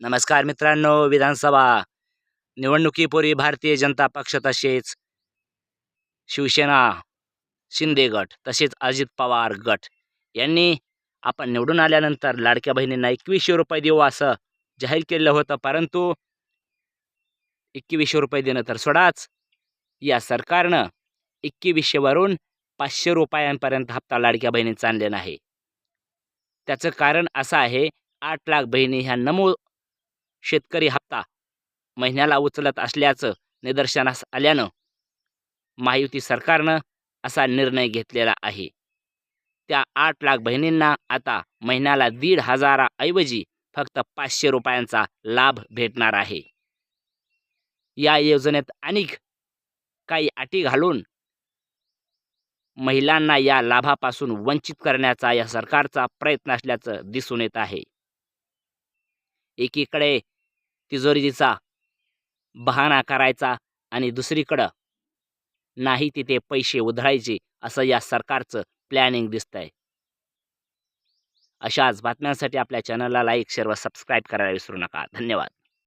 नमस्कार मित्रांनो विधानसभा निवडणुकीपूर्वी भारतीय जनता पक्ष तसेच शिवसेना शिंदे गट तसेच अजित पवार गट यांनी आपण निवडून आल्यानंतर लाडक्या बहिणींना एकवीसशे रुपये देऊ असं जाहीर केलं होतं. परंतु एकवीसशे रुपये देणं तर सोडाच. या सरकारनं एकवीसशेवरून पाचशे रुपयांपर्यंत हप्ता लाडक्या बहिणींचा आणलेला आहे. त्याचं कारण असं आहे आठ लाख बहिणी ह्या नमो शेतकरी हप्ता महिन्याला उचलत असल्याचं निदर्शनास आल्यानं महायुती सरकारनं असा निर्णय घेतलेला आहे. त्या आठ लाख बहिणींना आता महिन्याला दीड हजाराऐवजी फक्त पाचशे रुपयांचा लाभ भेटणार आहे. या योजनेत अनेक काही अटी घालून महिलांना या लाभापासून वंचित करण्याचा या सरकारचा प्रयत्न असल्याचं दिसून येत आहे. एकीकडे तिजोरीचा बहाणा करायचा आणि दुसरीकडं नाही तिथे पैसे उधळायचे असं या सरकारचं प्लॅनिंग दिसतंय. अशाच बातम्यांसाठी आपल्या चॅनलला लाईक शेअर व सबस्क्राईब करायला विसरू नका. धन्यवाद.